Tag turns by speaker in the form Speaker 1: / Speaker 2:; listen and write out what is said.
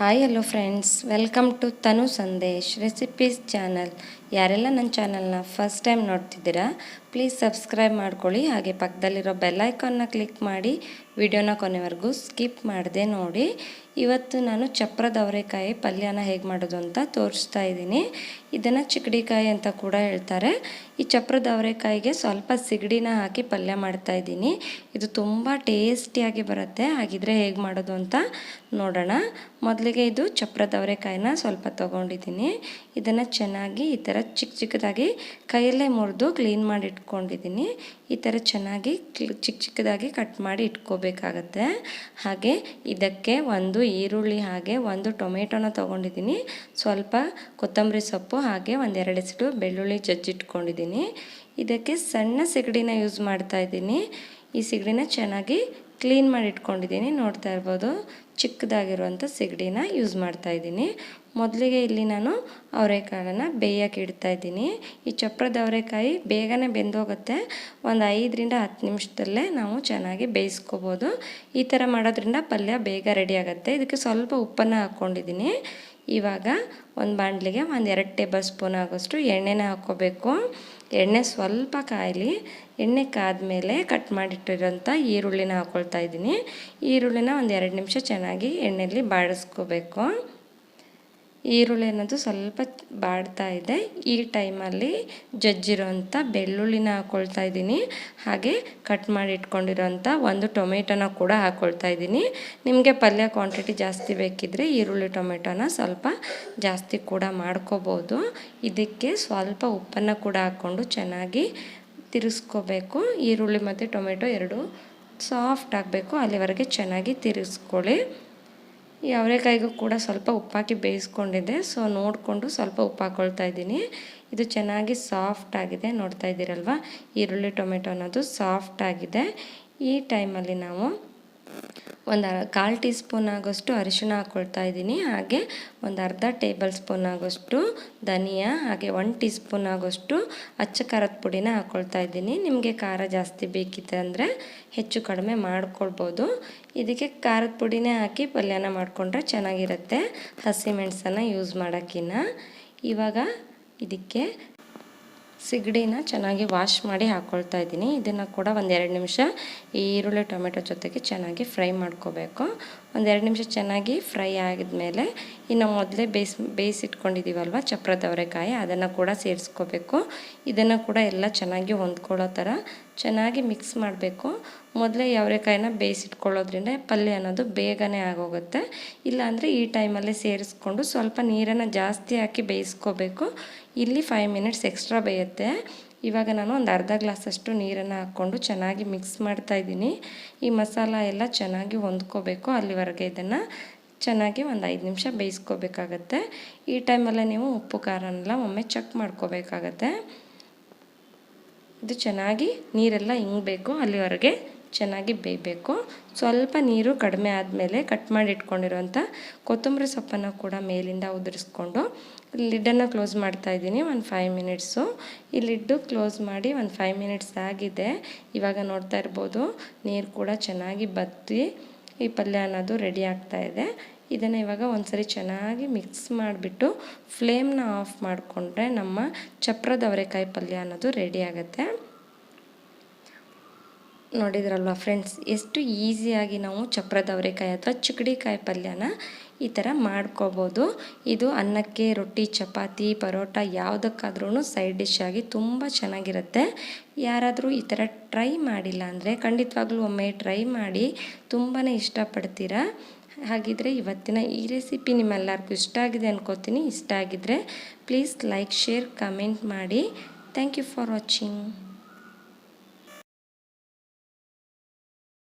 Speaker 1: Hi hello friends welcome to Tanu Sandesh recipes channel ಯಾರೆಲ್ಲ ನನ್ನ ಚಾನಲ್ನ ಫಸ್ಟ್ ಟೈಮ್ ನೋಡ್ತಿದ್ದೀರಾ ಪ್ಲೀಸ್ ಸಬ್ಸ್ಕ್ರೈಬ್ ಮಾಡ್ಕೊಳ್ಳಿ. ಹಾಗೆ ಪಕ್ಕದಲ್ಲಿರೋ ಬೆಲ್ಲೈಕಾನ್ನ ಕ್ಲಿಕ್ ಮಾಡಿ, ವಿಡಿಯೋನ ಕೊನೆವರೆಗೂ ಸ್ಕಿಪ್ ಮಾಡದೆ ನೋಡಿ. ಇವತ್ತು ನಾನು ಚಪ್ರದ ಅವರೆಕಾಯಿ ಪಲ್ಯನ ಹೇಗೆ ಮಾಡೋದು ಅಂತ ತೋರಿಸ್ತಾ ಇದ್ದೀನಿ. ಇದನ್ನು ಚಿಕ್ಕಡಿಕಾಯಿ ಅಂತ ಕೂಡ ಹೇಳ್ತಾರೆ. ಈ ಚಪ್ರದ ಅವರೆಕಾಯಿಗೆ ಸ್ವಲ್ಪ ಸಿಗಡಿನ ಹಾಕಿ ಪಲ್ಯ ಮಾಡ್ತಾ ಇದ್ದೀನಿ. ಇದು ತುಂಬ ಟೇಸ್ಟಿಯಾಗಿ ಬರುತ್ತೆ. ಹಾಗಿದ್ರೆ ಹೇಗೆ ಮಾಡೋದು ಅಂತ ನೋಡೋಣ. ಮೊದಲಿಗೆ ಇದು ಚಪ್ರದ ಅವರೆಕಾಯಿನ ಸ್ವಲ್ಪ ತೊಗೊಂಡಿದ್ದೀನಿ. ಇದನ್ನು ಚೆನ್ನಾಗಿ ಈ ಥರ ಚಿಕ್ಕ ಚಿಕ್ಕದಾಗಿ ಕೈಯಲ್ಲೇ ಮುರಿದು ಕ್ಲೀನ್ ಮಾಡಿ ಇಟ್ಕೊಂಡಿದ್ದೀನಿ. ಈ ಥರ ಚೆನ್ನಾಗಿ ಚಿಕ್ಕ ಚಿಕ್ಕದಾಗಿ ಕಟ್ ಮಾಡಿ ಇಟ್ಕೋಬೇಕಾಗತ್ತೆ. ಹಾಗೆ ಇದಕ್ಕೆ ಒಂದು ಈರುಳ್ಳಿ ಹಾಗೆ ಒಂದು ಟೊಮೆಟೊನ ತೊಗೊಂಡಿದ್ದೀನಿ. ಸ್ವಲ್ಪ ಕೊತ್ತಂಬರಿ ಸೊಪ್ಪು ಹಾಗೆ ಒಂದೆರಡು ಎಸಟು ಬೆಳ್ಳುಳ್ಳಿ ಜಜ್ಜಿಟ್ಕೊಂಡಿದ್ದೀನಿ. ಇದಕ್ಕೆ ಸಣ್ಣ ಸಿಗಡಿನ ಯೂಸ್ ಮಾಡ್ತಾ ಇದ್ದೀನಿ. ಈ ಸಿಗಡಿನ ಚೆನ್ನಾಗಿ ಕ್ಲೀನ್ ಮಾಡಿ ಇಟ್ಕೊಂಡಿದ್ದೀನಿ. ನೋಡ್ತಾ ಇರ್ಬೋದು ಚಿಕ್ಕದಾಗಿರುವಂಥ ಸಿಗಡಿನ ಯೂಸ್ ಮಾಡ್ತಾ ಇದ್ದೀನಿ. ಮೊದಲಿಗೆ ಇಲ್ಲಿ ನಾನು ಅವರೆಕಾಳನ್ನು ಬೇಯಕ್ಕೆ ಇಡ್ತಾ ಇದ್ದೀನಿ. ಈ ಚಪ್ರದ ಅವರೆಕಾಯಿ ಬೇಗನೆ ಬೆಂದೋಗುತ್ತೆ. ಒಂದು ಐದರಿಂದ ಹತ್ತು ನಿಮಿಷದಲ್ಲೇ ನಾವು ಚೆನ್ನಾಗಿ ಬೇಯಿಸ್ಕೋಬೋದು. ಈ ಥರ ಮಾಡೋದ್ರಿಂದ ಪಲ್ಯ ಬೇಗ ರೆಡಿ ಆಗುತ್ತೆ. ಇದಕ್ಕೆ ಸ್ವಲ್ಪ ಉಪ್ಪನ್ನು ಹಾಕ್ಕೊಂಡಿದ್ದೀನಿ. ಇವಾಗ ಒಂದು ಬಾಣಲಿಗೆ ಒಂದು ಎರಡು ಟೇಬಲ್ ಸ್ಪೂನ್ ಆಗೋಷ್ಟು ಎಣ್ಣೆನ ಹಾಕ್ಕೋಬೇಕು. ಎಣ್ಣೆ ಸ್ವಲ್ಪ ಕಾಯಲಿ. ಎಣ್ಣೆ ಕಾದ್ಮೇಲೆ ಕಟ್ ಮಾಡಿಟ್ಟಿರೋಂಥ ಈರುಳ್ಳಿನ ಹಾಕ್ಕೊಳ್ತಾ ಇದ್ದೀನಿ. ಈರುಳ್ಳಿನ ಒಂದು ಎರಡು ನಿಮಿಷ ಚೆನ್ನಾಗಿ ಎಣ್ಣೆಯಲ್ಲಿ ಬಾಡಿಸ್ಕೋಬೇಕು ಈರುಳ್ಳಿ ಅನ್ನೋದು ಸ್ವಲ್ಪ ಬಾಡ್ತಾ ಇದೆ. ಈ ಟೈಮಲ್ಲಿ ಜಜ್ಜಿರೋಂಥ ಬೆಳ್ಳುಳ್ಳಿನ ಹಾಕ್ಕೊಳ್ತಾ ಇದ್ದೀನಿ. ಹಾಗೆ ಕಟ್ ಮಾಡಿ ಇಟ್ಕೊಂಡಿರೋಂಥ ಒಂದು ಟೊಮೆಟೊನ ಕೂಡ ಹಾಕ್ಕೊಳ್ತಾ ಇದ್ದೀನಿ. ನಿಮಗೆ ಪಲ್ಯ ಕ್ವಾಂಟಿಟಿ ಜಾಸ್ತಿ ಬೇಕಿದ್ದರೆ ಈರುಳ್ಳಿ ಟೊಮೆಟೊನ ಸ್ವಲ್ಪ ಜಾಸ್ತಿ ಕೂಡ ಮಾಡ್ಕೋಬೋದು. ಇದಕ್ಕೆ ಸ್ವಲ್ಪ ಉಪ್ಪನ್ನು ಕೂಡ ಹಾಕ್ಕೊಂಡು ಚೆನ್ನಾಗಿ ತಿರುಗಿಸ್ಕೋಬೇಕು ಈರುಳ್ಳಿ ಮತ್ತು ಟೊಮೆಟೊ ಎರಡು ಸಾಫ್ಟ್ ಆಗಬೇಕು. ಅಲ್ಲಿವರೆಗೆ ಚೆನ್ನಾಗಿ ತಿರುಗಿಸ್ಕೊಳ್ಳಿ ಈ ಅವರೆಕಾಯಿಗೂ ಕೂಡ ಸ್ವಲ್ಪ ಉಪ್ಪಾಕಿ ಬೇಯಿಸ್ಕೊಂಡಿದ್ದೆ. ಸೊ ನೋಡಿಕೊಂಡು ಸ್ವಲ್ಪ ಉಪ್ಪು ಹಾಕ್ಕೊಳ್ತಾ ಇದ್ದೀನಿ. ಇದು ಚೆನ್ನಾಗಿ ಸಾಫ್ಟ್ ಆಗಿದೆ. ನೋಡ್ತಾ ಇದ್ದೀರಲ್ವ? ಈರುಳ್ಳಿ, ಟೊಮೆಟೊ ಅನ್ನೋದು ಸಾಫ್ಟ್ ಆಗಿದೆ. ಈ ಟೈಮಲ್ಲಿ ನಾವು ಒಂದು ಕಾಲು ಟೀ ಸ್ಪೂನ್ ಆಗೋಷ್ಟು ಅರಿಶಿಣ ಹಾಕ್ಕೊಳ್ತಾ ಇದ್ದೀನಿ. ಹಾಗೆ ಒಂದು ಅರ್ಧ ಟೇಬಲ್ ಸ್ಪೂನ್ ಆಗೋಷ್ಟು ಧನಿಯಾ, ಹಾಗೆ ಒನ್ ಟೀ ಸ್ಪೂನ್ ಆಗೋಷ್ಟು ಅಚ್ಚ ಖಾರದ ಪುಡಿನ ಹಾಕ್ಕೊಳ್ತಾ ಇದ್ದೀನಿ. ನಿಮಗೆ ಖಾರ ಜಾಸ್ತಿ ಬೇಕಿತ್ತು ಅಂದರೆ ಹೆಚ್ಚು ಕಡಿಮೆ ಮಾಡ್ಕೊಳ್ಬೋದು. ಇದಕ್ಕೆ ಖಾರದ ಪುಡಿನೇ ಹಾಕಿ ಪಲ್ಯನ ಮಾಡಿಕೊಂಡ್ರೆ ಚೆನ್ನಾಗಿರುತ್ತೆ. ಹಸಿಮೆಣಸನ್ನು ಯೂಸ್ ಮಾಡೋಕ್ಕಿನ್ನ. ಇವಾಗ ಇದಕ್ಕೆ ಸಿಗಡಿನ ಚೆನ್ನಾಗಿ ವಾಶ್ ಮಾಡಿ ಹಾಕ್ಕೊಳ್ತಾ ಇದ್ದೀನಿ. ಇದನ್ನು ಕೂಡ ಒಂದೆರಡು ನಿಮಿಷ ಈ ಈರುಳ್ಳಿ ಟೊಮೆಟೊ ಜೊತೆಗೆ ಚೆನ್ನಾಗಿ ಫ್ರೈ ಮಾಡ್ಕೋಬೇಕು. ಒಂದೆರಡು ನಿಮಿಷ ಚೆನ್ನಾಗಿ ಫ್ರೈ ಆಗಿದ್ಮೇಲೆ ಇನ್ನು ಮೊದಲೇ ಬೇಯಿಸ್, ಬೇಯಿಸಿಟ್ಕೊಂಡಿದ್ದೀವಲ್ವ? ಚಪ್ರದ ಅವರೆಕಾಯಿ ಅದನ್ನು ಕೂಡ ಸೇರಿಸ್ಕೋಬೇಕು. ಇದನ್ನು ಕೂಡ ಎಲ್ಲ ಚೆನ್ನಾಗಿ ಹೊಂದ್ಕೊಳ್ಳೋ ಥರ ಚೆನ್ನಾಗಿ ಮಿಕ್ಸ್ ಮಾಡಬೇಕು. ಮೊದಲೇ ಅವರೆಕಾಯಿನ ಬೇಯಿಸಿಟ್ಕೊಳ್ಳೋದ್ರಿಂದ ಪಲ್ಯ ಅನ್ನೋದು ಬೇಗನೆ ಆಗೋಗುತ್ತೆ. ಇಲ್ಲಾಂದರೆ ಈ ಟೈಮಲ್ಲೇ ಸೇರಿಸ್ಕೊಂಡು ಸ್ವಲ್ಪ ನೀರನ್ನು ಜಾಸ್ತಿ ಹಾಕಿ ಬೇಯಿಸ್ಕೋಬೇಕು. ಇಲ್ಲಿ ಫೈವ್ ಮಿನಿಟ್ಸ್ ಎಕ್ಸ್ಟ್ರಾ ಬೇಯುತ್ತೆ. ಇವಾಗ ನಾನು ಒಂದು ಅರ್ಧ ಗ್ಲಾಸಷ್ಟು ನೀರನ್ನು ಹಾಕ್ಕೊಂಡು ಚೆನ್ನಾಗಿ ಮಿಕ್ಸ್ ಮಾಡ್ತಾ ಇದ್ದೀನಿ. ಈ ಮಸಾಲ ಎಲ್ಲ ಚೆನ್ನಾಗಿ ಹೊಂದ್ಕೋಬೇಕು. ಅಲ್ಲಿವರೆಗೆ ಇದನ್ನು ಚೆನ್ನಾಗಿ ಒಂದು ಐದು ನಿಮಿಷ ಬೇಯಿಸ್ಕೋಬೇಕಾಗತ್ತೆ. ಈ ಟೈಮಲ್ಲೇ ನೀವು ಉಪ್ಪು ಖಾರನೆಲ್ಲ ಒಮ್ಮೆ ಚೆಕ್ ಮಾಡ್ಕೋಬೇಕಾಗತ್ತೆ. ಇದು ಚೆನ್ನಾಗಿ ನೀರೆಲ್ಲ ಹಿಂಗಬೇಕು ಅಲ್ಲಿವರೆಗೆ ಚೆನ್ನಾಗಿ ಬೇಯಬೇಕು. ಸ್ವಲ್ಪ ನೀರು ಕಡಿಮೆ ಆದಮೇಲೆ ಕಟ್ ಮಾಡಿ ಇಟ್ಕೊಂಡಿರೋಂಥ ಕೊತ್ತಂಬರಿ ಸೊಪ್ಪನ್ನು ಕೂಡ ಮೇಲಿಂದ ಉದುರಿಸ್ಕೊಂಡು ಲಿಡ್ಡನ್ನು ಕ್ಲೋಸ್ ಮಾಡ್ತಾ ಇದ್ದೀನಿ, ಒಂದು ಫೈವ್ ಮಿನಿಟ್ಸು ಈ ಲಿಡ್ಡು ಕ್ಲೋಸ್ ಮಾಡಿ ಒಂದು ಫೈವ್ ಮಿನಿಟ್ಸ್ ಆಗಿದೆ. ಇವಾಗ ನೋಡ್ತಾ ಇರ್ಬೋದು, ನೀರು ಕೂಡ ಚೆನ್ನಾಗಿ ಬತ್ತಿ ಈ ಪಲ್ಯ ಅನ್ನೋದು ರೆಡಿ ಆಗ್ತಾ ಇದೆ. ಇದನ್ನು ಇವಾಗ ಒಂದ್ಸರಿ ಚೆನ್ನಾಗಿ ಮಿಕ್ಸ್ ಮಾಡಿಬಿಟ್ಟು ಫ್ಲೇಮ್ನ ಆಫ್ ಮಾಡಿಕೊಂಡ್ರೆ ನಮ್ಮ ಚಪ್ರದ ಅವರೆಕಾಯಿ ಪಲ್ಯ ಅನ್ನೋದು ರೆಡಿ ಆಗುತ್ತೆ. ನೋಡಿದ್ರಲ್ವ ಫ್ರೆಂಡ್ಸ್? ಎಷ್ಟು ಈಸಿಯಾಗಿ ನಾವು ಚಪ್ರದ ಅವರೆಕಾಯಿ ಅಥವಾ ಚಿಕ್ಕಡಿಕಾಯಿ ಪಲ್ಯನ ಈ ಥರ ಮಾಡ್ಕೋಬೋದು. ಇದು ಅನ್ನಕ್ಕೆ, ರೊಟ್ಟಿ, ಚಪಾತಿ, ಪರೋಟ ಯಾವುದಕ್ಕಾದ್ರೂ ಸೈಡ್ ಡಿಶ್ ಆಗಿ ತುಂಬ ಚೆನ್ನಾಗಿರುತ್ತೆ. ಯಾರಾದರೂ ಈ ಥರ ಟ್ರೈ ಮಾಡಿಲ್ಲ ಅಂದರೆ ಖಂಡಿತವಾಗ್ಲೂ ಒಮ್ಮೆ ಟ್ರೈ ಮಾಡಿ ತುಂಬಾ ಇಷ್ಟಪಡ್ತೀರಾ. ಹಾಗಿದ್ರೆ ಇವತ್ತಿನ ಈ ರೆಸಿಪಿ ನಿಮ್ಮೆಲ್ಲರಿಗೂ ಇಷ್ಟ ಆಗಿದೆ ಅನ್ಕೋತೀನಿ. ಇಷ್ಟ ಆಗಿದ್ರೆ ಪ್ಲೀಸ್ ಲೈಕ್, ಶೇರ್, ಕಮೆಂಟ್ ಮಾಡಿ. Thank you for watching.